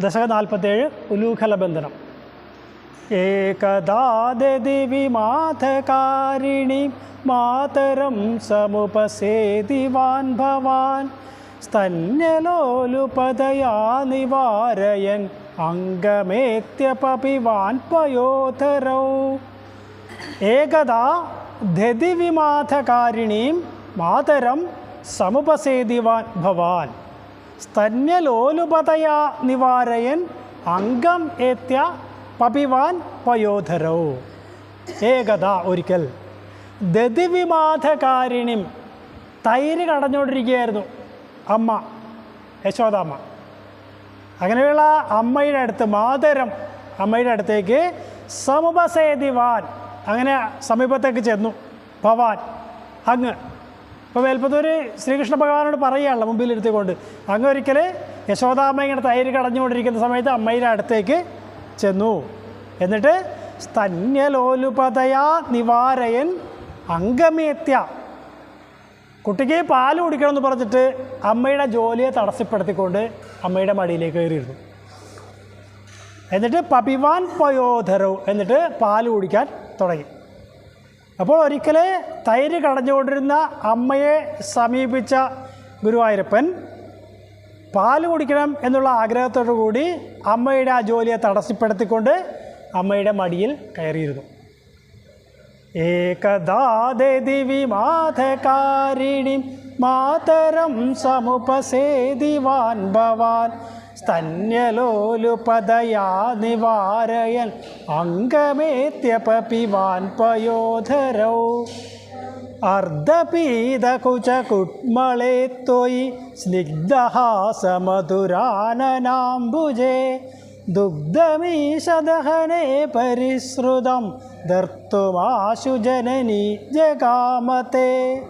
ദശക നാൽപ്പത്തേഴ് ഉലൂഖലബന്ധനം. ഏകദാദതി വിമാധകാരിണി മാതരം സമുപസേതിവാൻ ഭവാൻ. സ്തന്യലോലുപതയാ നിവാരയൻ അംഗമേത്യപപിവാൻ പയോധരൗ. ഏകദാ ദധിവിമാധകാരിണീം മാതരം സമുപസേതിവാൻ ഭവാൻ. സ്തന്യലോലുപതയാ നിവാരയൻ അംഗം ഏത്യ പപിവാൻ പയോധരൗ ഏകത ഒരിക്കൽ ദതിവിമാധകാരിണിം തൈര് കടഞ്ഞുകൊണ്ടിരിക്കുകയായിരുന്നു അമ്മ യശോദാമ്മ. അങ്ങനെയുള്ള അമ്മയുടെ അടുത്ത് മാതരം അമ്മയുടെ അടുത്തേക്ക് സമുപസേതിവാൻ അങ്ങനെ സമീപത്തേക്ക് ചെന്നു. ഭവാൻ അങ്ങ് ഇപ്പോൾ വേൽപ്പത്തൂര് ശ്രീകൃഷ്ണ ഭഗവാനോട് പറയുകയാണല്ലോ മുമ്പിലിരുത്തിക്കൊണ്ട്. അങ്ങ് ഒരിക്കൽ യശോദാമ്മ ഇങ്ങനെ തൈര് കടഞ്ഞുകൊണ്ടിരിക്കുന്ന സമയത്ത് അമ്മയുടെ അടുത്തേക്ക് ചെന്നു. എന്നിട്ട് സ്തന്യലോലുപതയാ നിവാരയൻ അംഗമേത്യ. കുട്ടിക്ക് പാൽ കുടിക്കണമെന്ന് പറഞ്ഞിട്ട് അമ്മയുടെ ജോലിയെ തടസ്സപ്പെടുത്തിക്കൊണ്ട് അമ്മയുടെ മടിയിലേക്ക് കയറിയിരുന്നു. എന്നിട്ട് പപിവാൻ പയോധരവ് എന്നിട്ട് പാൽ കുടിക്കാൻ തുടങ്ങി. അപ്പോൾ ഒരിക്കൽ തൈര് കടഞ്ഞുകൊണ്ടിരുന്ന അമ്മയെ സമീപിച്ച ഗുരുവായൂരപ്പൻ പാൽ കുടിക്കണം എന്നുള്ള ആഗ്രഹത്തോടു കൂടി അമ്മയുടെ ആ ജോലിയെ തടസ്സപ്പെടുത്തിക്കൊണ്ട് അമ്മയുടെ മടിയിൽ കയറിയിരുന്നു. ഏകദാദി വിമാധകാരിണി മാതരം സമുപസേതിവാൻ ഭവാൻ സ്തന്യലോലുപതയാ നിവാരയൻ അംഗമേത്യപിവാൻ പയോധരൗ. അർദ്ധപീതകുചകുട്മളേ ത്വയി സ്നിഗ്ധഹാസമധുരാനനാംബുജേ. ദുഗ്ധമീശദഹനേ പരിശ്രുതം ദർത്തുമാശു ജനനി ജഗാമത്തെ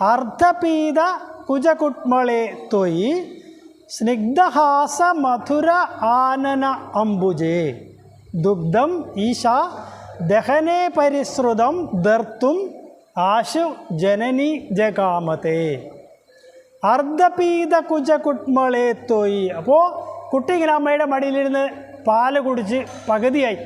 അർദ്ധപീത കുജകുട്മളേ ത്വയി സ്നിഗ്ധഹാസ മധുര ആനന അംബുജേ. ദുഗ്ധം ഈശ ദഹനേ പരിശ്രുതം ദർത്തും ആശു ജനനി ജഗാമത്തെ അർദ്ധപീത കുജകുട്മളേ തൊയ്. അപ്പോൾ കുട്ടി ഇങ്ങനെ അമ്മയുടെ മടിയിലിരുന്ന് പാൽ കുടിച്ച് പകുതിയായി.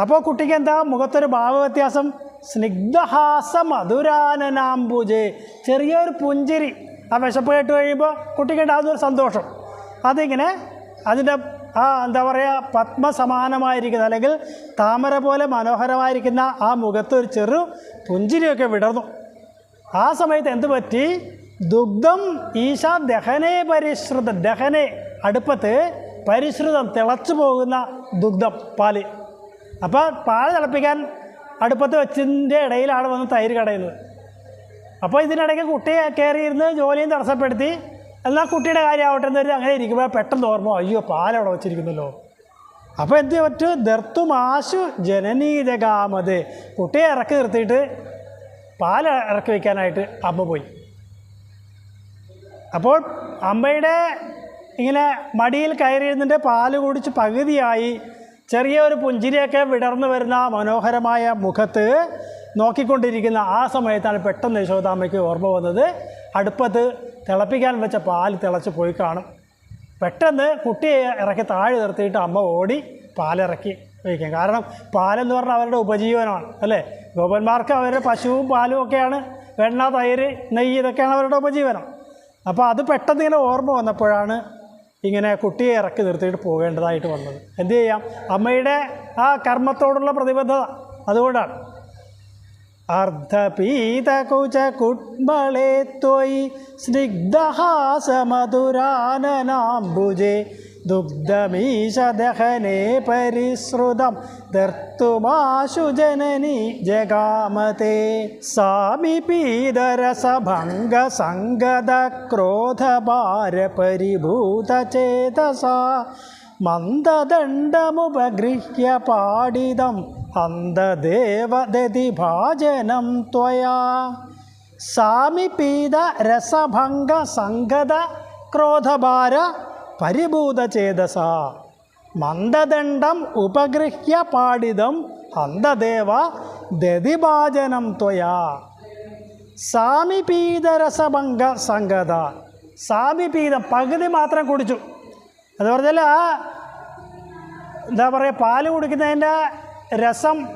അപ്പോൾ കുട്ടിക്ക് എന്താ? മുഖത്തൊരു ഭാവവ്യത്യാസം. സ്നിഗ്ധഹാസ മധുരാനനാംബുജെ ചെറിയൊരു പുഞ്ചിരി ആ വിശപ്പ് കേട്ട് കഴിയുമ്പോൾ കുട്ടിക്ക് ഉണ്ടാകുന്നൊരു സന്തോഷം. അതിങ്ങനെ അതിന്റെ ആ എന്താ പറയുക പത്മസമാനമായിരിക്കുന്ന അല്ലെങ്കിൽ താമര പോലെ മനോഹരമായിരിക്കുന്ന ആ മുഖത്ത് ഒരു ചെറു പുഞ്ചിരിയൊക്കെ വിടർന്നു. ആ സമയത്ത് എന്ത് പറ്റി? ദുഗ്ധം ഈശ ദഹനേ പരിശ്രുതം ദഹനെ അടുപ്പത്ത് പരിശ്രുതം തിളച്ചു പോകുന്ന ദുഗ്ധം പാൽ. അപ്പോൾ പാൽ തിളപ്പിക്കാൻ അടുപ്പത്ത് വെച്ചതിന്റെ ഇടയിലാണ് വന്ന് തൈര് കടയുന്നത്. അപ്പോൾ ഇതിനിടയ്ക്ക് കുട്ടിയെ കയറിയിരുന്ന് ജോലിയും തടസ്സപ്പെടുത്തി. എന്നാൽ കുട്ടിയുടെ കാര്യമാവട്ടെ എന്നൊരു അങ്ങനെ ഇരിക്കുമ്പോൾ പെട്ടെന്ന് ഓർമ്മ അയ്യോ പാലവിടെ വെച്ചിരിക്കുന്നല്ലോ. അപ്പോൾ എന്ത് പറ്റും ദർത്തുമാശു ജനനീതകാമത്. കുട്ടിയെ ഇറക്കി നിർത്തിയിട്ട് പാൽ ഇറക്കി വയ്ക്കാനായിട്ട് അമ്മ പോയി. അപ്പോൾ അമ്മയുടെ ഇങ്ങനെ മടിയിൽ കയറിയിരുന്നിട്ട് പാൽ കുടിച്ച് പകുതിയായി ചെറിയ ഒരു പുഞ്ചിരിയൊക്കെ വിടർന്നു വരുന്ന മനോഹരമായ മുഖത്ത് നോക്കിക്കൊണ്ടിരിക്കുന്ന ആ സമയത്താണ് പെട്ടെന്ന് യശോദാമ്മയ്ക്ക് ഓർമ്മ വന്നത്. അടുപ്പത്ത് തിളപ്പിക്കാൻ വെച്ച പാൽ തിളച്ച് പോയി കാണും. പെട്ടെന്ന് കുട്ടിയെ ഇറക്കി താഴെ നിർത്തിയിട്ട് അമ്മ ഓടി പാലിറക്കി വയ്ക്കും. കാരണം പാലെന്ന് പറഞ്ഞാൽ അവരുടെ ഉപജീവനമാണ് അല്ലേ? ഗോപന്മാർക്ക് അവരുടെ പശുവും പാലും ഒക്കെയാണ്. വെണ്ണ തൈര് നെയ്യ് ഇതൊക്കെയാണ് അവരുടെ ഉപജീവനം. അപ്പോൾ അത് പെട്ടെന്ന് ഇങ്ങനെ ഓർമ്മ വന്നപ്പോഴാണ് ഇങ്ങനെ കുട്ടിയെ ഇറക്കി നിർത്തിയിട്ട് പോകേണ്ടതായിട്ട് വന്നത്. എന്തു ചെയ്യാം? അമ്മയുടെ ആ കർമ്മത്തോടുള്ള പ്രതിബദ്ധത അതുകൊണ്ടാണ്. അർദ്ധപീതകുചകുട്മളേ ത്വയി സ്നിഗ്ധഹാസമധുരാനനാംബുജേ ദുഗ്ധമീശദഹനേ പരിശ്രുതം ദർത്തുമാശു ജനനി ജഗാമത്തെ സാമിപീതരസഭംഗസംഗതക്രോധഭാരപരിഭൂതചേതസാ മന്ദദണ്ഡമുപഗൃഹ്യ പാടിതം അന്തദേവദതിഭാജനം ത്വയാ. സാമിപീത രസഭംഗ സംഗത ക്രോധഭാര പരിഭൂതചേതസ. മന്ദദണ്ഡം ഉപഗൃഹ്യ പാടിതം അന്ധദേവ ദതിഭാജനം ത്വയാ. സാമിപീതരസഭംഗ സംഗത. സാമിപീതം പകുതി മാത്രം കുടിച്ചു. അത് പറഞ്ഞാൽ എന്താ പറയുക പാൽ കുടിക്കുന്നതിന്റെ രസം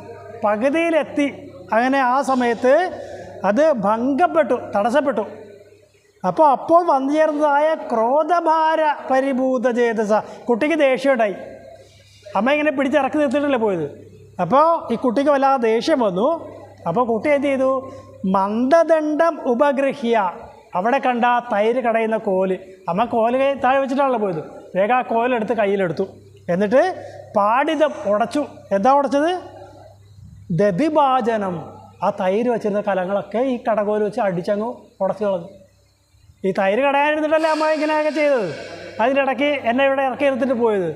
പകുതിയിലെത്തി. അങ്ങനെ ആ സമയത്ത് അത് ഭംഗപ്പെട്ടു തടസ്സപ്പെട്ടു. അപ്പോൾ അപ്പോൾ വന്നു ചേർന്നതായ ക്രോധഭാര പരിഭൂത ചേതസ കുട്ടിക്ക് ദേഷ്യമുണ്ടായി. അമ്മ ഇങ്ങനെ പിടിച്ചിറക്കി നിർത്തിയിട്ടല്ലേ പോയത്? അപ്പോൾ ഈ കുട്ടിക്ക് വല്ലാതെ ദേഷ്യം വന്നു. അപ്പോൾ കുട്ടി എന്ത് ചെയ്തു? മന്ദദണ്ഡം ഉപഗ്രഹിയ അവിടെ കണ്ട തൈര് കടയുന്ന കോൽ. അമ്മ കോൽ താഴെ വെച്ചിട്ടാണല്ലോ പോയത്. വേഗം ആ കോലെടുത്ത് കയ്യിലെടുത്തു. എന്നിട്ട് പാടിതം ഉടച്ചു. എന്താ ഉടച്ചത്? ദതിഭാജനം ആ തൈര് വെച്ചിരുന്ന കലങ്ങളൊക്കെ ഈ കടകോൽ വെച്ച് അടിച്ചങ്ങ് ഉടച്ചു കളഞ്ഞു ഈ തൈര് കടയാനിരുന്നിട്ടല്ലേ അമ്മ ഇങ്ങനെയൊക്കെ ചെയ്തത്? അതിന്റെ ഇടയ്ക്ക് എന്നെ ഇവിടെ ഇറക്കി എടുത്തിട്ട് പോയത്.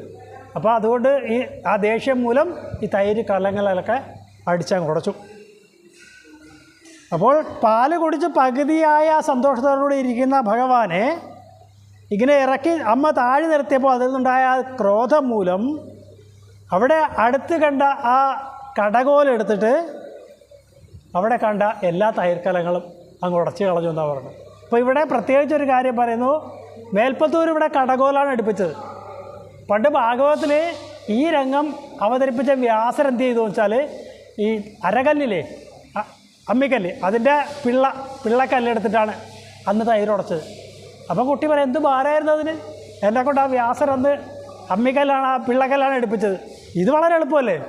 അപ്പോൾ അതുകൊണ്ട് ഈ ആ ദേഷ്യം മൂലം ഈ തൈര് കലങ്ങളൊക്കെ അടിച്ചങ്ങ് ഉടച്ചു. അപ്പോൾ പാൽ കുടിച്ച് പകുതിയായ സന്തോഷത്തോടുകൂടി ഇരിക്കുന്ന ഭഗവാനെ ഇങ്ങനെ ഇറക്കി അമ്മ താഴെ നിർത്തിയപ്പോൾ അതിൽ നിന്നുണ്ടായ ക്രോധം മൂലം അവിടെ അടുത്ത് കണ്ട ആ കടകോലെടുത്തിട്ട് അവിടെ കണ്ട എല്ലാ തൈർക്കലങ്ങളും അങ്ങ് ഉടച്ച് കളഞ്ഞു എന്നാണ് പറഞ്ഞത്. അപ്പോൾ ഇവിടെ പ്രത്യേകിച്ച് ഒരു കാര്യം പറയുന്നു മേൽപ്പത്തൂർ ഇവിടെ കടകോലാണ് എടുപ്പിച്ചത് പണ്ട് ഭാഗവതത്തിൽ ഈ രംഗം അവതരിപ്പിച്ച വ്യാസർ എന്ത് ചെയ്തു വെച്ചാൽ ഈ അരകല്ലില്ലേ അമ്മിക്കല്ല് അതിന്റെ പിള്ള പിള്ളക്കല്ലെടുത്തിട്ടാണ് അന്ന് തൈരുടച്ചത് അപ്പോൾ കുട്ടി പറയാം എന്ത് ഭാരമായിരുന്നു അതിന്? എന്നെ കൊണ്ട് ആ വ്യാസർ അന്ന് അമ്മിക്കല്ലാണ് ആ പിള്ളക്കല്ലാണ് എടുപ്പിച്ചത്. ഇത് വളരെ എളുപ്പമല്ലേ?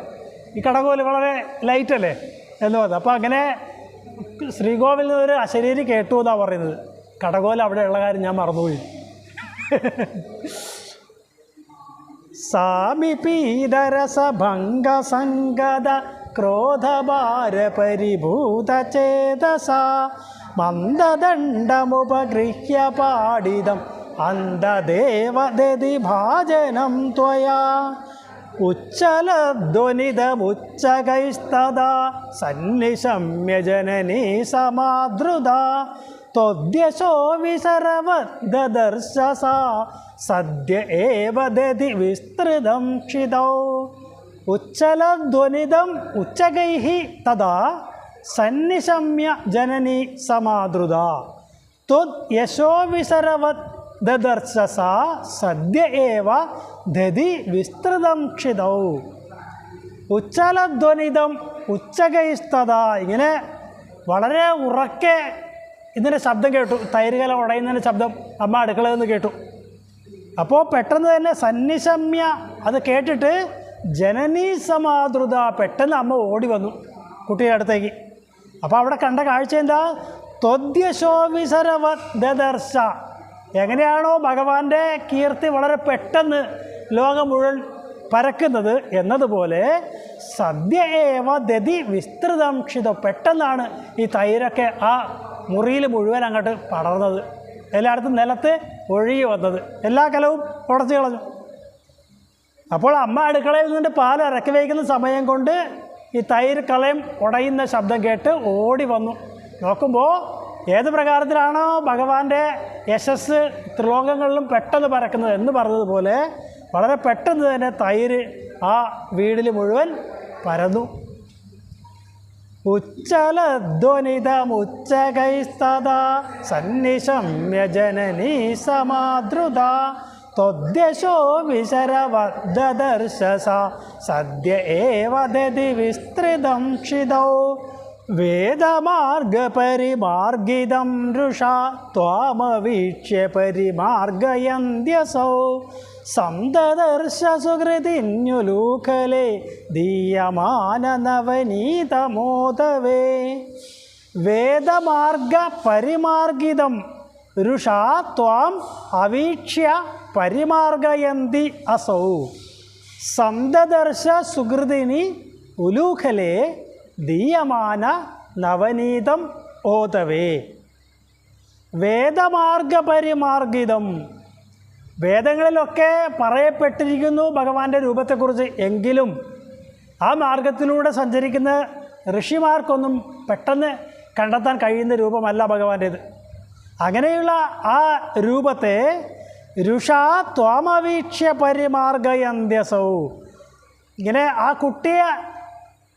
ഈ കടകോൽ വളരെ ലൈറ്റല്ലേ എന്ന് പറഞ്ഞു. അപ്പോൾ അങ്ങനെ ശ്രീകോവിൽ നിന്ന് ഒരു അശരീരി കേട്ടു എന്നാണ് പറയുന്നത്. കടകോൽ അവിടെയുള്ള കാര്യം ഞാൻ മറന്നുപോയി. സാമിപീതരസഭംഗസംഗത ക്രോധഭാരപരിഭൂതചേതസ മന്ദദണ്ഡമുപഗൃഹ്യ പാടിതം അന്ധദേവദതി ഭാജനം ത്വയാ. ഉച്ചലധ്വനിതമുച്ചകൈസ്തദാ. സന്നിശമ്യജനനീ സമാദൃത. ത്വദ്യശോ വിസരവദർശസാ സദ്യ ഏവ ദതി വിസ്തൃതം ക്ഷിതൗ. ഉച്ചലധ്വനിതം ഉച്ചകൈ തഥാ സന്നിശമ്യ ജനനി സമാദൃത. ത്വത് യശോവിസരവത് ദദർശസ സദ്യ ഏവ ദതി വിസ്തൃതം ക്ഷിതൗ. ഉച്ചലധ്വനിതം ഉച്ചകൈസ്തത ഇങ്ങനെ വളരെ ഉറക്കെ ഇതിന്റെ ശബ്ദം കേട്ടു. തൈരുകല ഉടയുന്നതിന്റെ ശബ്ദം അമ്മ അടുക്കളയിൽ കേട്ടു. അപ്പോൾ പെട്ടെന്ന് തന്നെ സന്നിശമ്യ അത് കേട്ടിട്ട് ജനനീ സമാതൃത പെട്ടെന്ന് അമ്മ ഓടി വന്നു കുട്ടിയുടെ അടുത്തേക്ക്. അപ്പോൾ അവിടെ കണ്ട കാഴ്ച എന്താ? ത്വദ്യശോവിസരവ ദദർശ എങ്ങനെയാണോ ഭഗവാന്റെ കീർത്തി വളരെ പെട്ടെന്ന് ലോകം മുഴുവൻ പരക്കുന്നത് എന്നതുപോലെ സദ്യ ഏവ ദതി വിസ്തൃതം ക്ഷിതം. പെട്ടെന്നാണ് ഈ തൈരൊക്കെ ആ മുറിയിൽ മുഴുവൻ അങ്ങോട്ട് പടർന്നത്. എല്ലായിടത്തും നിലത്ത് ഒഴുകി വന്നത്. എല്ലാ കലവും ഉടച്ചു കളഞ്ഞു. അപ്പോൾ അമ്മ അടുക്കളയിൽ നിന്നിട്ട് പാൽ ഇറക്കി വയ്ക്കുന്ന സമയം കൊണ്ട് ഈ തൈര് കളയും ഉടയുന്ന ശബ്ദം കേട്ട് ഓടി വന്നു. നോക്കുമ്പോൾ ഏത് പ്രകാരത്തിലാണോ ഭഗവാന്റെ യശസ് ത്രിലോകങ്ങളിലും പെട്ടെന്ന് പരക്കുന്നത് എന്ന് പറഞ്ഞതുപോലെ വളരെ പെട്ടെന്ന് തന്നെ തൈര് ആ വീടിൽ മുഴുവൻ പരന്നു. ഉച്ചലധ്വനിതമുച്ചകൈസ്തദാ സന്നിശമ്യജനനീ സമാദൃത. സദ്യ ഏവ ദതി വിസ്തൃതം ക്ഷിതൗ. വേദമാർഗപരിമാർഗിതം രുഷാ ത്വാമവീക്ഷ്യ പരിമാർഗയന്ത്യസൗ. സന്തദർശ സുഹൃതിന്യുലൂഖലേ ദീയമാന നവനീതമോദവേ വേദമാർഗ പരിമാർഗിതം രുഷാ ത്വാം അവീക്ഷ്യ പരിമാർഗയന്തി അസൗ. സന്തദർശ സുഹൃതിനി ഉലൂഖലേ ദീയമാന നവനീതം ഓതവേ. വേദമാർഗപരിമാർഗിതം. വേദങ്ങളിലൊക്കെ പറയപ്പെട്ടിരിക്കുന്നു ഭഗവാന്റെ രൂപത്തെക്കുറിച്ച് എങ്കിലും ആ മാർഗത്തിലൂടെ സഞ്ചരിക്കുന്ന ഋഷിമാർക്കൊന്നും പെട്ടെന്ന് കണ്ടെത്താൻ കഴിയുന്ന രൂപമല്ല ഭഗവാന്റേത്. അങ്ങനെയുള്ള ആ രൂപത്തെ രുഷാ ത്വാമവീക്ഷ്യ പരിമാർഗയന്ത്യസൗ. ഇങ്ങനെ ആ കുട്ടിയെ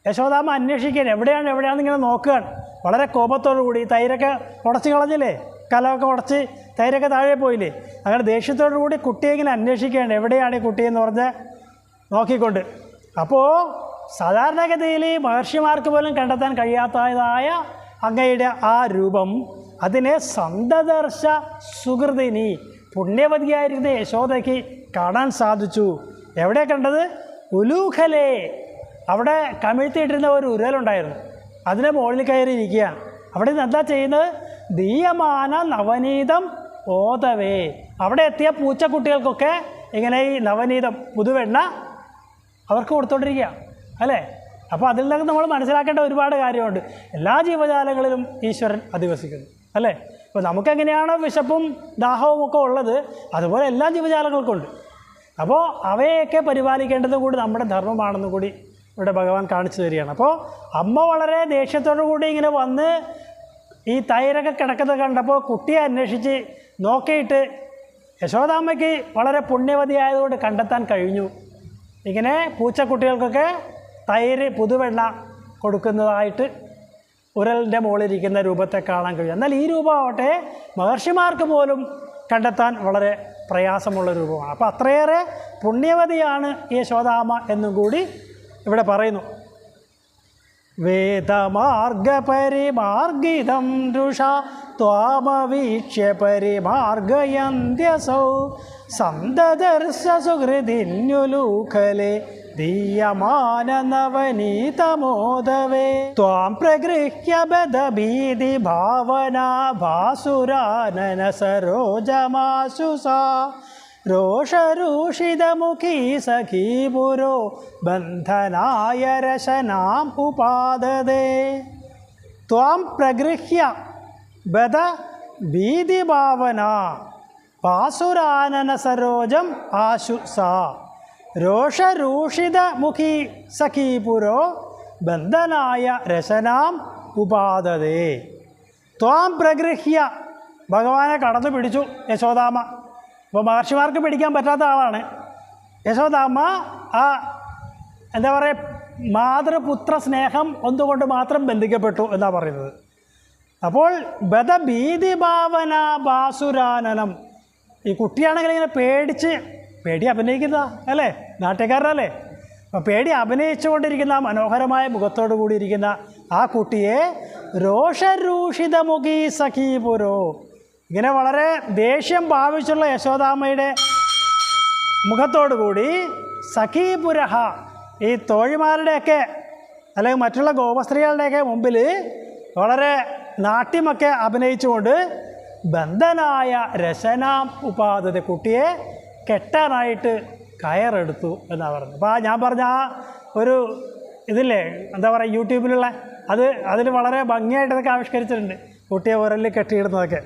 യശോദാമ അന്വേഷിക്കാൻ എവിടെയാണ് എവിടെയാണെന്ന് ഇങ്ങനെ നോക്കുകയാണ്. വളരെ കോപത്തോടു കൂടി തൈരൊക്കെ ഉടച്ചു കളഞ്ഞില്ലേ? കലമൊക്കെ ഉടച്ച് തൈരൊക്കെ താഴെ പോയില്ലേ? അങ്ങനെ ദേഷ്യത്തോടു കൂടി കുട്ടിയെ ഇങ്ങനെ അന്വേഷിക്കുകയാണ്. എവിടെയാണ് ഈ കുട്ടിയെന്ന് പറഞ്ഞ് നോക്കിക്കൊണ്ട്. അപ്പോൾ സാധാരണഗതിയിൽ മഹർഷിമാർക്ക് പോലും കണ്ടെത്താൻ കഴിയാത്തതായ അങ്ങയുടെ ആ രൂപം അതിനെ സന്തദർശ സുഹൃതിനി പുണ്യവതിയായിരുന്ന യശോദയ്ക്ക് കാണാൻ സാധിച്ചു. എവിടെ കണ്ടത്? ഉലൂഖലേ. അവിടെ കമിഴ്ത്തിയിട്ടിരുന്ന ഒരു ഉരലുണ്ടായിരുന്നു. അതിന്റെ മുകളിൽ കയറി ഇരിക്കുക. അവിടെ നിന്ന് എന്താ ചെയ്യുന്നത്? ദീയമാന നവനീതം ഓതവേ. അവിടെ എത്തിയ പൂച്ചക്കുട്ടികൾക്കൊക്കെ ഇങ്ങനെ ഈ നവനീതം പുതുവെണ്ണ അവർക്ക് കൊടുത്തോണ്ടിരിക്കുക. അല്ലേ? അപ്പോൾ അതിൽ നിന്ന് നമ്മൾ മനസ്സിലാക്കേണ്ട ഒരുപാട് കാര്യമുണ്ട്. എല്ലാ ജീവജാലങ്ങളിലും ഈശ്വരൻ അധിവസിക്കുന്നു. അല്ലേ? ഇപ്പോൾ നമുക്കെങ്ങനെയാണോ വിശപ്പും ദാഹവും ഒക്കെ ഉള്ളത്? അതുപോലെ എല്ലാ ജീവജാലങ്ങൾക്കും ഉണ്ട് അപ്പോൾ അവയെയൊക്കെ പരിപാലിക്കേണ്ടതും കൂടി നമ്മുടെ ധർമ്മമാണെന്നും കൂടി ഇവിടെ ഭഗവാൻ കാണിച്ചു തരികയാണ്. അപ്പോൾ അമ്മ വളരെ ദേഷ്യത്തോടു കൂടി ഇങ്ങനെ വന്ന് ഈ തൈരൊക്കെ കിടക്കുന്നത് കണ്ടപ്പോൾ കുട്ടിയെ അന്വേഷിച്ച് നോക്കിയിട്ട് യശോദാമ്മയ്ക്ക് വളരെ പുണ്യവതിയായതുകൊണ്ട് കണ്ടെത്താൻ കഴിഞ്ഞു. ഇങ്ങനെ പൂച്ചക്കുട്ടികൾക്കൊക്കെ തൈര് പുതുവെള്ള കൊടുക്കുന്നതായിട്ട് ഉരലിന്റെ മുകളിലിരിക്കുന്ന രൂപത്തെ കാണാൻ കഴിയും. എന്നാൽ ഈ രൂപമാവട്ടെ മഹർഷിമാർക്ക് പോലും കണ്ടെത്താൻ വളരെ പ്രയാസമുള്ള രൂപമാണ്. അപ്പോൾ അത്രയേറെ പുണ്യവതിയാണ് ഈ യശോദാമ എന്നും കൂടി ഇവിടെ പറയുന്നു. വേദമാർഗപരിമാർഗിതം രുഷ ത്വാമവീക്ഷ്യ പരിമാർഗയന്ത്യസൗ സന്തദർശ സുഹൃതിന്യുലൂഖലെ ദീയമാനനവനീതമോദവേ. ത്വാം പ്രഗൃഹ്യ ബദഭീതി ഭാവനാ ഭാസുരാനന സരോജമാശു സാ രോഷരൂഷിതമുഖീ സഖീ പുരോ ബന്ധനായ രശനാം ഉപാദതേ. ത്വാം പ്രഗൃഹ്യ രോഷരൂഷിതമുഖി സഖീപുരോ ബന്ധനായ രശനാം ഉപാദതേ. ത്വാം പ്രഗൃഹ്യ. ഭഗവാനെ കടന്നു പിടിച്ചു യശോദാമ. അപ്പോൾ മഹർഷിമാർക്ക് പിടിക്കാൻ പറ്റാത്ത ആളാണ്. യശോദാമ്മ ആ എന്താ പറയുക മാതൃപുത്ര സ്നേഹം ഒന്നുകൊണ്ട് മാത്രം ബന്ധിക്കപ്പെട്ടു എന്നാണ് പറയുന്നത്. അപ്പോൾ ബദഭീതിഭാവന ബാസുരാനനം. ഈ കുട്ടിയാണെങ്കിൽ ഇങ്ങനെ പേടിച്ച് പേടി അഭിനയിക്കുന്ന അല്ലേ? നാട്ടുകാരനല്ലേ? അപ്പോൾ പേടി അഭിനയിച്ചുകൊണ്ടിരിക്കുന്ന മനോഹരമായ മുഖത്തോടു കൂടിയിരിക്കുന്ന ആ കുട്ടിയെ രോഷരൂഷിതമുഖി സഖീപുരോ ഇങ്ങനെ വളരെ ദേഷ്യം ഭാവിച്ചുള്ള യശോദാമ്മയുടെ മുഖത്തോടു കൂടി സഖീപുരഹ ഈ തോഴിമാരുടെയൊക്കെ അല്ലെങ്കിൽ മറ്റുള്ള ഗോപസ്ത്രീകളുടെയൊക്കെ മുമ്പിൽ വളരെ നാട്യമൊക്കെ അഭിനയിച്ചുകൊണ്ട് ബന്ധനായ രശനാം ഉപാധത കുട്ടിയെ കെട്ടാനായിട്ട് കയറെടുത്തു എന്നാണ് പറഞ്ഞത്. അപ്പോൾ ഞാൻ പറഞ്ഞ ആ ഒരു ഇതില്ലേ എന്താ പറയുക യൂട്യൂബിലുള്ള അത് അതിൽ വളരെ ഭംഗിയായിട്ട് ഇതൊക്കെ ആവിഷ്കരിച്ചിട്ടുണ്ട് കുട്ടിയെ ഉരലിൽ കെട്ടിയിടുന്നതൊക്കെ.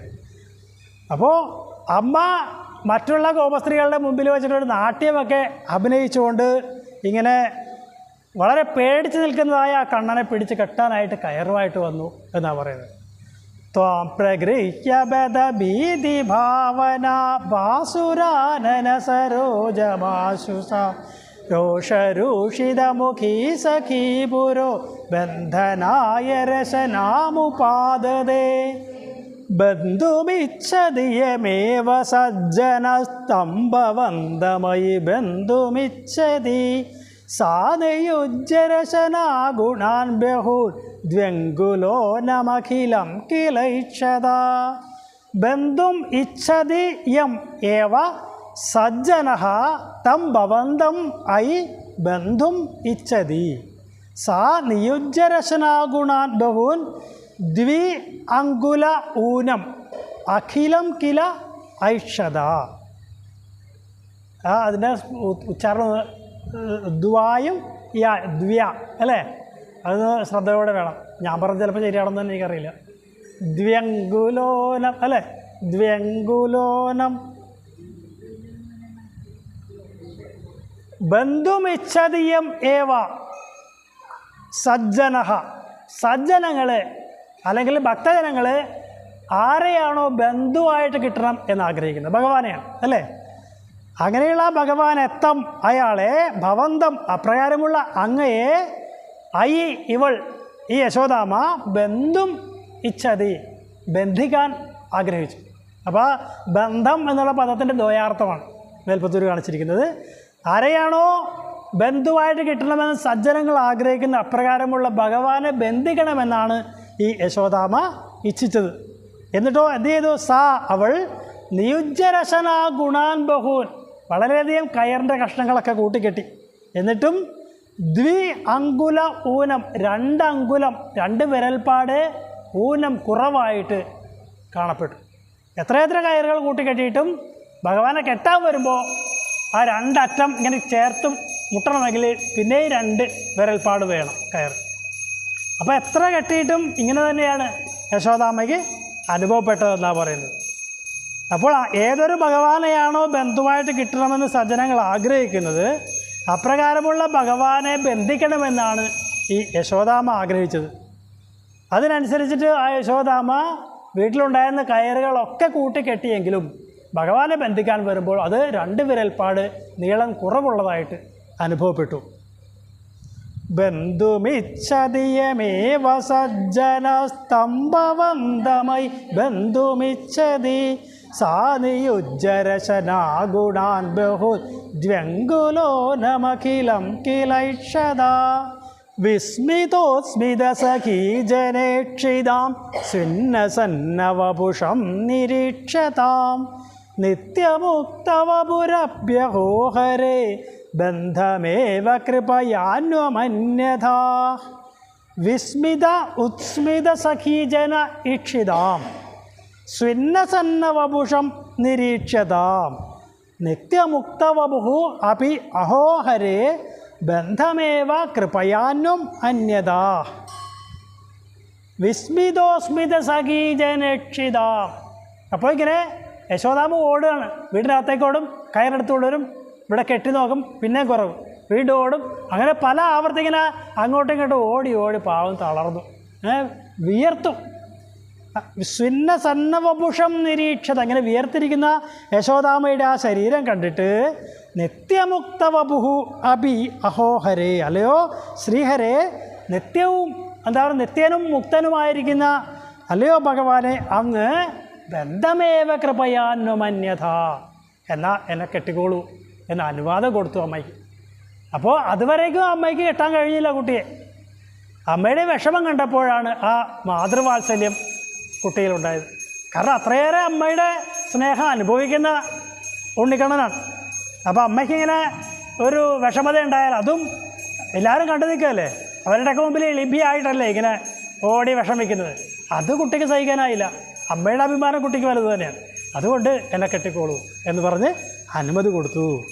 അപ്പോൾ അമ്മ മറ്റുള്ള ഗോപസ്ത്രീകളുടെ മുമ്പിൽ വെച്ചിട്ടൊരു നാട്യമൊക്കെ അഭിനയിച്ചുകൊണ്ട് ഇങ്ങനെ വളരെ പേടിച്ച് നിൽക്കുന്നതായ ആ കണ്ണനെ പിടിച്ച് കെട്ടാനായിട്ട് കയറുമായിട്ട് വന്നു എന്നാണ് പറയുന്നത്. ഭീതി ഭാവന ബാസുരാനന സരോജമാശുസ. രോഷരൂഷിതമുഖീ സഖീപുരോ ബന്ധനായ രശനാമുപാദതേ ബന്ധുമിച്ഛതിയമേവ സജ്ജനസ്തംഭവന്തമയി ബന്ധുമിച്ഛതി. സാനയുജ്ജരശനാഗുണാൻ ബഹൂൻ ദ്വ്യങ്കുലോനമഖിലം കിളൈക്ഷത ബന്ധും ഇച്ഛതി യം ഏവ സജ്ജന തം ഭവന്തം ഐ ബന്ധും ഇച്ഛതി. സാ നിയുജ്ജരശനാഗുണാൻ ബഹൂൻ ദ്വി അങ്കുല ഊനം അഖിലം കില ഐഷത ആ അതിന്റെ ഉച്ചാരണം ദ്വായും യ ദ്വ്യ അല്ലേ? അത് ശ്രദ്ധയോടെ വേണം. ഞാൻ പറഞ്ഞ ചിലപ്പോൾ ശരിയാണെന്ന് തന്നെ എനിക്കറിയില്ല. ദ്വ്യങ്കുലോനം അല്ലേ? ദ്വ്യങ്കുലോനം. ബന്ധുമിച്ചതിയം ഏവ സജ്ജന സജ്ജനങ്ങളെ അല്ലെങ്കിൽ ഭക്തജനങ്ങളെ ആരെയാണോ ബന്ധുവായിട്ട് കിട്ടണം എന്ന് ആഗ്രഹിക്കുന്നത് ഭഗവാനെയാണ് അല്ലേ? അങ്ങനെയുള്ള എത്തം അയാളെ ഭവന്തം അപ്രകാരമുള്ള അങ്ങയെ ഐ ഇവൾ ഈ യശോദാമ ബന്ധും ഇച്ഛതി ബന്ധിക്കാൻ ആഗ്രഹിച്ചു. അപ്പോൾ ബന്ധം എന്നുള്ള പദത്തിന്റെ ദ്വയാർത്ഥമാണ് മേൽപ്പത്തൂർ കാണിച്ചിരിക്കുന്നത്. ആരെയാണോ ബന്ധുവായിട്ട് കിട്ടണമെന്ന് സജ്ജനങ്ങൾ ആഗ്രഹിക്കുന്ന അപ്രകാരമുള്ള ഭഗവാനെ ബന്ധിക്കണമെന്നാണ് ഈ യശോദാമ ഇച്ഛിച്ചത്. എന്നിട്ടോ എന്ത് ചെയ്തു? സാ അവൾ നിയുജ്ജരശനാ ഗുണാൻ ബഹൂൻ. വളരെയധികം കയറിന്റെ കഷ്ണങ്ങളൊക്കെ കൂട്ടിക്കെട്ടി. എന്നിട്ടും ദ്വി അങ്കുല ഊനം രണ്ട് അങ്കുലം രണ്ട് വിരൽപ്പാട് ഊനം കുറവായിട്ട് കാണപ്പെട്ടു. എത്രയെത്ര കയറുകൾ കൂട്ടിക്കെട്ടിയിട്ടും ഭഗവാനെ കെട്ടാൻ വരുമ്പോൾ ആ രണ്ടറ്റം ഇങ്ങനെ ചേർത്തും മുട്ടണമെങ്കിൽ പിന്നെയും രണ്ട് വിരൽപ്പാട് വേണം കയർ അപ്പോൾ എത്ര കെട്ടിയിട്ടും ഇങ്ങനെ തന്നെയാണ് യശോദാമ്മയ്ക്ക് അനുഭവപ്പെട്ടതെന്നാണ് പറയുന്നത്. അപ്പോൾ ഏതൊരു ഭഗവാനെയാണോ ബന്ധുവായിട്ട് കിട്ടണമെന്ന് സജ്ജനങ്ങൾ ആഗ്രഹിക്കുന്നത് അപ്രകാരമുള്ള ഭഗവാനെ ബന്ധിക്കണമെന്നാണ് ഈ യശോദാമ ആഗ്രഹിച്ചത്. അതിനനുസരിച്ചിട്ട് ആ യശോദാമ വീട്ടിലുണ്ടായിരുന്ന കയറുകളൊക്കെ കൂട്ടിക്കെട്ടിയെങ്കിലും ഭഗവാനെ ബന്ധിക്കാൻ വരുമ്പോൾ അത് രണ്ട് വിരൽപ്പാട് നീളം കുറവുള്ളതായിട്ട് അനുഭവപ്പെട്ടു. ബന്ധുമിച്ഛതിയമേവ സജ്ജനസ്തംഭവന്തമൈ ബന്ധുമിച്ഛതി സാനിയുജ്ജരശനാഗുണാൻ ബഹു ദ്വ്യങ്കുലോനമഖിലം കിലൈക്ഷതാ. വിസ്മിതോസ്മിതസഖീജനേക്ഷിതാം സുന്നസന്നവപുഷം നിരീക്ഷതാം. നിത്യമുക്തവപുരഭ്യഹോ ഹരേ ബന്ധമേവ കൃപയാന്വമന്യഥാ. വിസ്മിത ഉത്സ്മിത സഖീജന ഈക്ഷിതാം സ്വിന്നസന്നവപുഷം നിരീക്ഷതാം നിത്യമുക്തവപുഹു അപി അഹോഹരേ ബന്ധമേവ കൃപയാനും അന്യതാ. വിസ്മിതോസ്മിത സഖീജനക്ഷിത. അപ്പോൾ ഇങ്ങനെ യശോദാമ ഓടുകയാണ്. വീടിനകത്തേക്ക് ഓടും കയറെടുത്ത് ഇവിടെ കെട്ടി നോക്കും പിന്നെ കുറവ്. വീണ്ടും ഓടും അങ്ങനെ പല ആവർത്തിങ്ങനെ അങ്ങോട്ടും ഇങ്ങോട്ടും ഓടി ഓടി പാവം തളർന്നു. വിയർത്തു. സ്വിന്ന സന്നവപുഷം നിരീക്ഷത. അങ്ങനെ വിയർത്തിരിക്കുന്ന യശോദാമയുടെ ആ ശരീരം കണ്ടിട്ട് നിത്യമുക്തവപുഹു അഭി അഹോഹരേ അല്ലയോ? ശ്രീഹരേ നിത്യവും എന്താ പറയുക നിത്യനും മുക്തനുമായിരിക്കുന്ന അല്ലയോ ഭഗവാനെ അങ്ങ് ബന്ധമേവ കൃപയാന്വമന്യഥ എന്നാ എന്നെ കെട്ടിക്കോളൂ എന്ന അനുവാദം കൊടുത്തു അമ്മയ്ക്ക്. അപ്പോൾ അതുവരേക്കും അമ്മയ്ക്ക് കെട്ടാൻ കഴിഞ്ഞില്ല കുട്ടിയെ. അമ്മയുടെ വിഷമം കണ്ടപ്പോഴാണ് ആ മാതൃവാത്സല്യം കുട്ടിയിലുണ്ടായത്. കാരണം അത്രയേറെ അമ്മയുടെ സ്നേഹം അനുഭവിക്കുന്ന ഉണ്ണിക്കണ്ണനാണ് അപ്പോൾ അമ്മയ്ക്ക് ഇങ്ങനെ ഒരു വിഷമത ഉണ്ടായാൽ അതും എല്ലാവരും കണ്ടു നിൽക്കുകയല്ലേ? അവരുടെയൊക്കെ മുമ്പിൽ എളിമ്പിയായിട്ടല്ലേ ഇങ്ങനെ ഓടി വിഷമിക്കുന്നത്. അത് കുട്ടിക്ക് സഹിക്കാനായില്ല. അമ്മയുടെ അഭിമാനം കുട്ടിക്ക് വലുത് തന്നെയാണ്. അതുകൊണ്ട് എന്നെ കെട്ടിക്കോളൂ എന്ന് പറഞ്ഞ് അനുമതി കൊടുത്തു.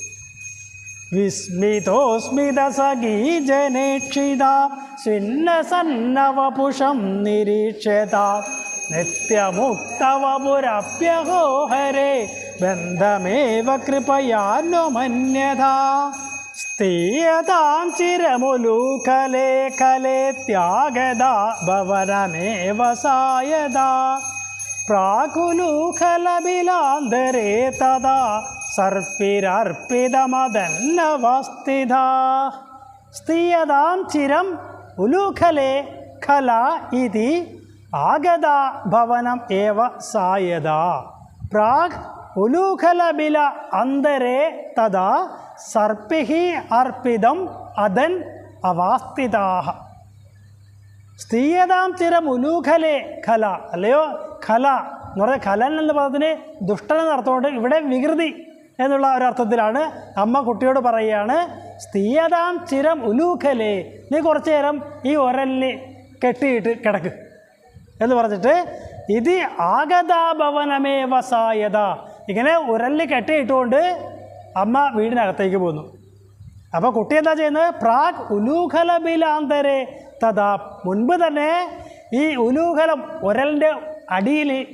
വിസ്മിതോസ്മിത സഖീ ജനേക്ഷിത സ്വിന്നസന്നവപുഷം നിരീക്ഷത. നിത്യമുക്തവപുരപ്യഹോ ഹരേ ബന്ധമേവ കൃപയാന്വമന്യഥ സ്ഥീയതാം ചിരമുലൂഖലേ കലേ ത്യാഗദ ഭവനമേവ സായദാ. പ്രാകുലൂഖലബിലാന്തരേ തഥാ. സർപ്പിരർപ്പിതമദന്നവസ്ഥിത. സ്ഥീയതാം ചിരം ഉലൂഖലേ ഖല ഇതി ആഗത ഭവനം ഏവ സായത. പ്രാഗ് ഉലൂഖലബില അന്തരേ തഥാ സർപ്പിഹി അർപ്പിതം അതൻ അവാസ്ഥിതാഹ സ്ഥീയതാം തിരം ഉലൂഖലെ ഖല അല്ലയോ ഖല എന്ന് പറഞ്ഞാൽ ഖലൻ എന്ന പദത്തിന് ദുഷ്ടൻ എന്നർത്ഥമുണ്ട് ഇവിടെ വികൃതി എന്നുള്ള ഒരർത്ഥത്തിലാണ് അമ്മ കുട്ടിയോട് പറയുകയാണ് സ്ഥീയതാം ചിരം ഉലൂഖലേ നീ കുറച്ചു നേരം ഈ ഒരലിൽ കെട്ടിയിട്ട് കിടക്ക്. എന്ന് പറഞ്ഞിട്ട് ഇത് ആഗതാഭവനമേ വസായത ഇങ്ങനെ ഉരൽ കെട്ടിയിട്ടുകൊണ്ട് അമ്മ വീടിനകത്തേക്ക് പോന്നു. അപ്പോൾ കുട്ടി എന്താ ചെയ്യുന്നത്? പ്രാഗ് ഉലൂഖലബിലാന്തരെ തഥാ. മുൻപ് തന്നെ ഈ ഉലൂഖലം ഉരലിന്റെ അടിയിൽ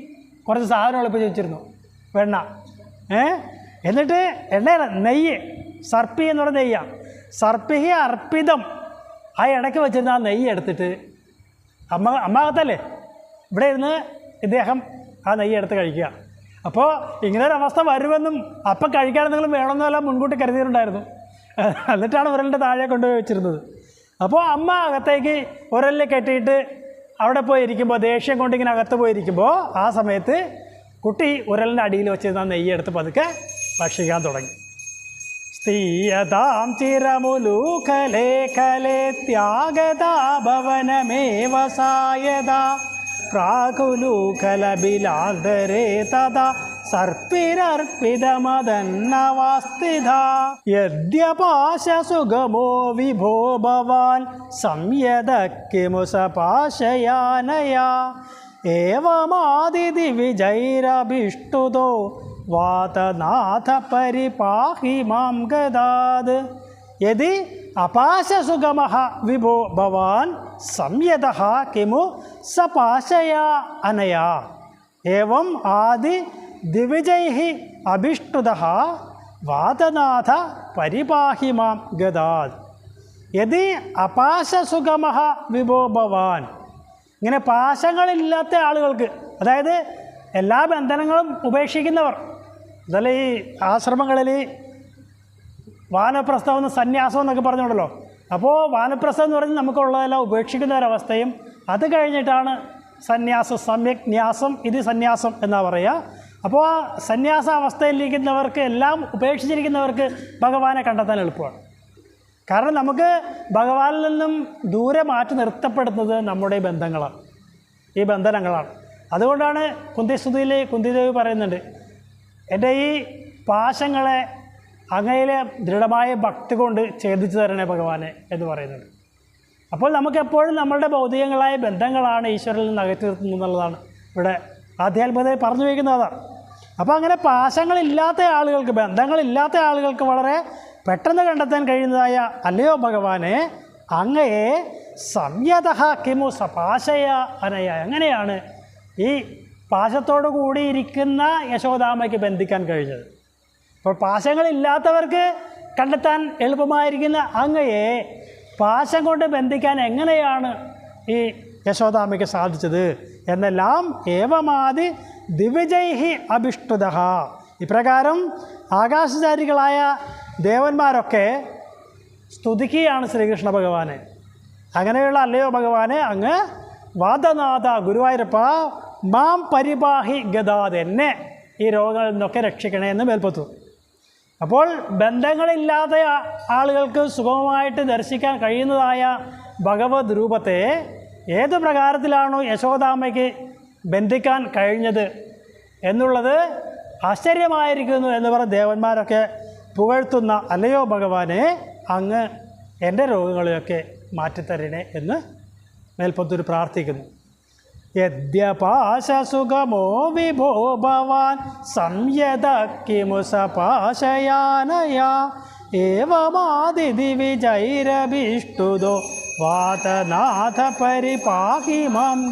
കുറച്ച് സാധനം ഒളിപ്പിച്ച് വെച്ചിരുന്നു വെണ്ണ. ഏ? എന്നിട്ട് എണ്ണയല്ല നെയ്യ്. സർപ്പി എന്ന് പറഞ്ഞ നെയ്യാണ് സർപ്പിഹി അർപ്പിതം. ആ ഇടയ്ക്ക് വെച്ചിരുന്ന ആ നെയ്യ് എടുത്തിട്ട് അമ്മ അമ്മ അകത്തല്ലേ ഇവിടെ ഇരുന്ന് ഇദ്ദേഹം ആ നെയ്യ് എടുത്ത് കഴിക്കുക. അപ്പോൾ ഇങ്ങനെ ഒരു അവസ്ഥ വരുമെന്നും അപ്പം കഴിക്കാൻ എന്തെങ്കിലും വേണമെന്നെല്ലാം മുൻകൂട്ടി കരുതിയിട്ടുണ്ടായിരുന്നു. എന്നിട്ടാണ് ഉരലിന്റെ താഴെ കൊണ്ടുപോയി വെച്ചിരുന്നത്. അപ്പോൾ അമ്മ അകത്തേക്ക് ഉരലിൽ കെട്ടിയിട്ട് അവിടെ പോയി ഇരിക്കുമ്പോൾ ദേഷ്യം കൊണ്ട് ഇങ്ങനെ അകത്ത് പോയിരിക്കുമ്പോൾ ആ സമയത്ത് കുട്ടി ഉരലിന്റെ അടിയിൽ വെച്ചിരുന്ന നെയ്യ് എടുത്ത് പതുക്കെ ഭക്ഷിക്കാൻ തുടങ്ങി. സ്ഥീയതാം ചിരമുലൂഖലേ കലേ ത്യാഗതാ ഭവനമേവ പ്രാകുലൂഖലബിലാന്തരേ തഥാ സർപ്പിരർപ്പിതമതന്നവാസ്ഥിത യദ്യപാശസുഗമോ വിഭോ ഭവാൻ സംയത കിമുസ പാശയാനയാ ഏവമാതിഥി വിജൈരഭിഷ്ടുതോ വാതനാഥ പരിപാഹി മാം ഗദാത്. യതി അപാശസുഗമ വിഭോ ഭവാൻ സംയത കിമു സപാശയാ അനയാ. ഏവം ആദി ദിവിജൈ അഭിഷ്ടുത വാതനാഥ പരിപാഹി മാം ഗതാ യതി അപാശസുഗമ വിഭോ ഭവാൻ. ഇങ്ങനെ പാശങ്ങളില്ലാത്ത ആളുകൾക്ക് അതായത് എല്ലാ ബന്ധനങ്ങളും ഉപേക്ഷിക്കുന്നവർ അതല്ല ഈ ആശ്രമങ്ങളിൽ വാനപ്രസ്ഥം സന്യാസം എന്നൊക്കെ പറഞ്ഞുണ്ടല്ലോ അപ്പോൾ വാനപ്രസം എന്ന് പറഞ്ഞാൽ നമുക്കുള്ളതെല്ലാം ഉപേക്ഷിക്കുന്ന ഒരവസ്ഥയും അത് കഴിഞ്ഞിട്ടാണ് സന്യാസം സമ്യക് ന്യാസം ഇത് സന്യാസം എന്നാ പറയുക. അപ്പോൾ ആ സന്യാസ അവസ്ഥയിലിരിക്കുന്നവർക്ക് എല്ലാം ഉപേക്ഷിച്ചിരിക്കുന്നവർക്ക് ഭഗവാനെ കണ്ടെത്താൻ എളുപ്പമാണ്. കാരണം നമുക്ക് ഭഗവാനിൽ നിന്നും ദൂരെ മാറ്റി നിർത്തപ്പെടുന്നത് നമ്മുടെ ബന്ധങ്ങളാണ്. ഈ ബന്ധനങ്ങളാണ്. അതുകൊണ്ടാണ് കുന്തിസ്തുതിയിൽ കുന്തിദേവി പറയുന്നുണ്ട് എന്റെ ഈ പാശങ്ങളെ അങ്ങയിലെ ദൃഢമായ ഭക്തി കൊണ്ട് ഛേദിച്ചു തരണേ ഭഗവാനെ എന്ന് പറയുന്നത്. അപ്പോൾ നമുക്കെപ്പോഴും നമ്മളുടെ ഭൗതികങ്ങളായ ബന്ധങ്ങളാണ് ഈശ്വരനിൽ നിന്ന് അകറ്റി നിർത്തുന്നത് എന്നുള്ളതാണ്. ഇവിടെ ആധ്യാത്മികതയെ പറഞ്ഞു വയ്ക്കുന്നത് അതാണ്. അപ്പോൾ അങ്ങനെ പാശങ്ങളില്ലാത്ത ആളുകൾക്ക് ബന്ധങ്ങളില്ലാത്ത ആളുകൾക്ക് വളരെ പെട്ടെന്ന് കണ്ടെത്താൻ കഴിയുന്നതായ അല്ലയോ ഭഗവാനെ അങ്ങയെ സംയത കിമു സപാശയ അനയ. അങ്ങനെയാണ് ഈ പാശത്തോടു കൂടിയിരിക്കുന്ന യശോദാമയ്ക്ക് ബന്ധിക്കാൻ കഴിഞ്ഞത്. അപ്പോൾ പാശങ്ങളില്ലാത്തവർക്ക് കണ്ടെത്താൻ എളുപ്പമായിരിക്കുന്ന അങ്ങയെ പാശം കൊണ്ട് ബന്ധിക്കാൻ എങ്ങനെയാണ് ഈ യശോദാമയ്ക്ക് സാധിച്ചത്? എന്നെല്ലാം ഏവമാതി ദിവിജൈഹി അഭിഷ്ടുത. ഇപ്രകാരം ആകാശചാരികളായ ദേവന്മാരൊക്കെ സ്തുതിക്കുകയാണ് ശ്രീകൃഷ്ണ ഭഗവാനെ. അങ്ങനെയുള്ള അല്ലയോ ഭഗവാനെ? അങ്ങ് വാദനാഥ ഗുരുവായൂരപ്പ മാം പരിപാഹി ഗതാത് എന്നെ ഈ രോഗങ്ങളിൽ നിന്നൊക്കെ രക്ഷിക്കണേ എന്ന് മേൽപ്പത്തു അപ്പോൾ ബന്ധങ്ങളില്ലാത്ത ആളുകൾക്ക് സുഗമമായിട്ട് ദർശിക്കാൻ കഴിയുന്നതായ ഭഗവത് രൂപത്തെ ഏത് പ്രകാരത്തിലാണോ യശോദാമ്മയ്ക്ക് ബന്ധിക്കാൻ കഴിഞ്ഞത് എന്നുള്ളത് ആശ്ചര്യമായിരിക്കുന്നു എന്ന് പറഞ്ഞ ദേവന്മാരൊക്കെ പുകഴ്ത്തുന്ന അല്ലയോ ഭഗവാനെ അങ്ങ് എന്റെ രോഗങ്ങളെയൊക്കെ മാറ്റിത്തരണേ എന്ന് മേൽപ്പത്തൂർ പ്രാർത്ഥിക്കുന്നു. യദ്യപാശസുഗമോ വിഭോ ഭവാൻ സംയത കിമുസ പാശയാനയാ ഏവമാതിഥി വിജൈരഭീഷ്ടുതോ വാതനാഥ പരിപാഹി മാം